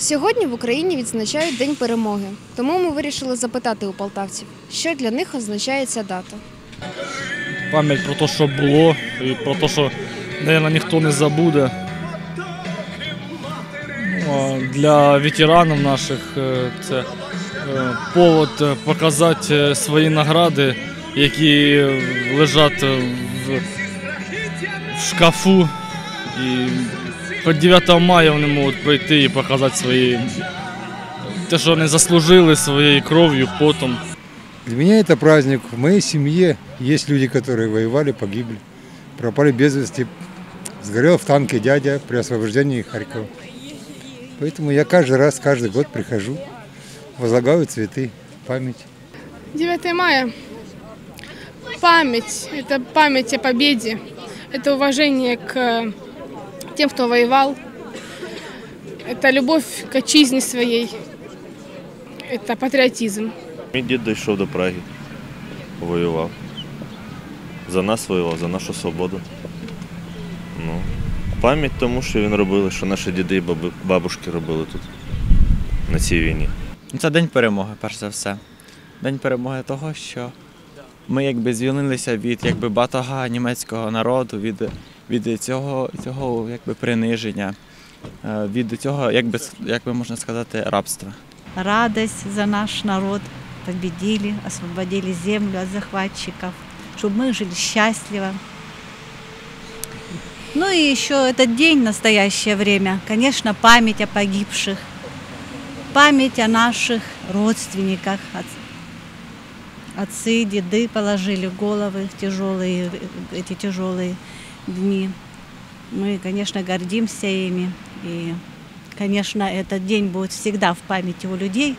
Сьогодні в Україні відзначають День перемоги. Тому ми вирішили запитати у полтавців, що для них означає ця дата. пам'ять про те, що було, і про те, що, мабуть, ніхто не забуде. Ну, для ветеранів наших е, це е, повод е, показати свої награди, які лежать в шкафу. І хоч 9 мая вони можуть прийти і показати свої те, що вони заслужили своєю кров'ю, потом. Для меня это праздник. В моей семье есть люди, которые воевали, погибли, пропали без вести. Сгорел в танке дядя при освобождении Харькова. Поэтому я каждый раз, каждый год прихожу, возлагаю цветы, память. 9 мая. Память. Это память о победе. Это уважение к тем, кто воевал. Это любовь к отчизне своей. Это патриотизм. Мій дід дійшов до Праги, воював. За нас воював, за нашу свободу. Ну, пам'ять тому, що він робили, що наші діди і баби- бабушки робили тут, на цій війні. Ну, Це день перемоги, перш за все. День перемоги того, що ми якби звільнилися від якби батога німецького народу, від, від цього, цього якби приниження, е, від цього, якби, с- як би можна сказати, рабства. радость за наш народ, победили, освободили землю от захватчиков, чтобы мы жили счастливо. Ну и еще этот день, настоящее время, конечно, память о погибших, память о наших родственниках. От- Отцы, деды положили головы в тяжелые, эти тяжелые дни. Мы, конечно, гордимся ими. И, конечно, этот день будет всегда в памяти у людей.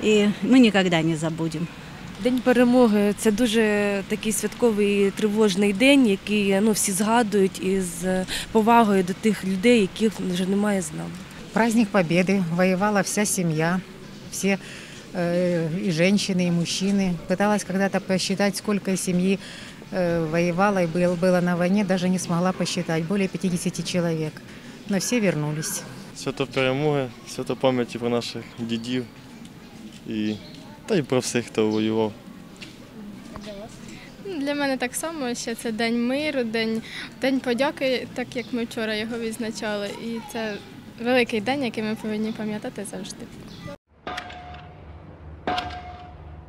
И мы никогда не забудем. День перемоги це дуже такий святковий тривожний день, який ну, всі згадують із повагою до тих людей, яких вже немає з нами. Праздник Победы. Воевала вся семья, все э, и женщины, и мужчины. Пыталась когда-то посчитать, сколько семьи э, воевало и был, было на войне, даже не смогла посчитать. Более 50 человек. Но все вернулись. свято перемоги, свято пам'яті про наших дідів і та й про всіх, хто воював. Для мене так само, що це день миру, день, день подяки, так як ми вчора його відзначали. І це великий день, який ми повинні пам'ятати завжди.